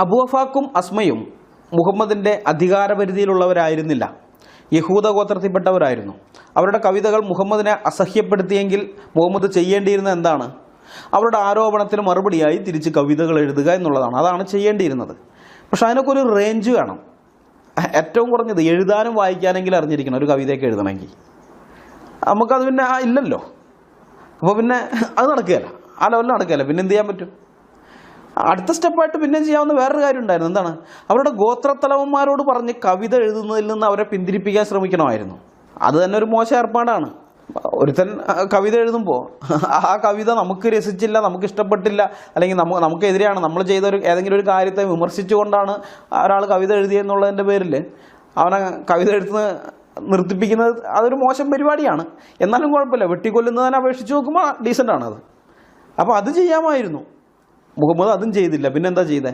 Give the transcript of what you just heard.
അബൂഫാക്കും അസ്മയും മുഹമ്മദിന്റെ അധികാരപരിധിയിലുള്ളവരായിരുന്നില്ല. യഹൂദ ഗോത്രത്തിൽപ്പെട്ടവരായിരുന്നു. അവരുടെ കവിതകൾ മുഹമ്മദിനെ അസഹ്യപ്പെടുത്തിയെങ്കിൽ മുഹമ്മദ് ചെയ്യേണ്ടിയിരുന്ന എന്താണ്? അവരുടെ ആരോപണത്തിന് മറുപടിയായി തിരിച്ച് കവിതകൾ എഴുതുക എന്നുള്ളതാണ്. അതാണ് ചെയ്യേണ്ടിയിരുന്നത്. പക്ഷെ അതിനൊക്കെ ഒരു റേഞ്ച് വേണം. ഏറ്റവും കുറഞ്ഞത് എഴുതാനും വായിക്കാനെങ്കിലും അറിഞ്ഞിരിക്കണം ഒരു കവിതയൊക്കെ എഴുതണമെങ്കിൽ. നമുക്കത് പിന്നെ ഇല്ലല്ലോ. അപ്പോൾ പിന്നെ അത് നടക്കുകയില്ല. ആ ലെവലിൽ നടക്കുകയില്ല. പിന്നെ എന്ത് ചെയ്യാൻ പറ്റും? അടുത്ത സ്റ്റെപ്പായിട്ട് പിന്നെ ചെയ്യാവുന്ന വേറൊരു കാര്യം ഉണ്ടായിരുന്നു എന്താണ്? അവരുടെ ഗോത്രത്തലവന്മാരോട് പറഞ്ഞ് കവിത എഴുതുന്നതിൽ നിന്ന് അവരെ പിന്തിരിപ്പിക്കാൻ ശ്രമിക്കണമായിരുന്നു. അത് തന്നെ ഒരു മോശം ഏർപ്പാടാണ്. ഒരുത്തൻ കവിത എഴുതുമ്പോൾ ആ കവിത നമുക്ക് രസിച്ചില്ല നമുക്ക് ഇഷ്ടപ്പെട്ടില്ല അല്ലെങ്കിൽ നമുക്ക് നമുക്കെതിരെയാണ് നമ്മൾ ചെയ്ത ഒരു ഏതെങ്കിലും ഒരു കാര്യത്തെ വിമർശിച്ചുകൊണ്ടാണ് ഒരാൾ കവിത എഴുതിയെന്നുള്ളതിന്റെ പേരിൽ അവനെ കവിത എഴുത്തുന്ന നിർത്തിപ്പിക്കുന്നത് അതൊരു മോശം പരിപാടിയാണ്. എന്നാലും കുഴപ്പമില്ല. വെട്ടിക്കൊല്ലുന്നതിനെ അപേക്ഷിച്ച് നോക്കുമ്പോൾ ഡീസന്റ് ആണ് അത് അപ്പോൾ അത് ചെയ്യാമായിരുന്നു. മുഹമ്മദ് അതും ചെയ്തില്ല. പിന്നെന്താ ചെയ്തേ?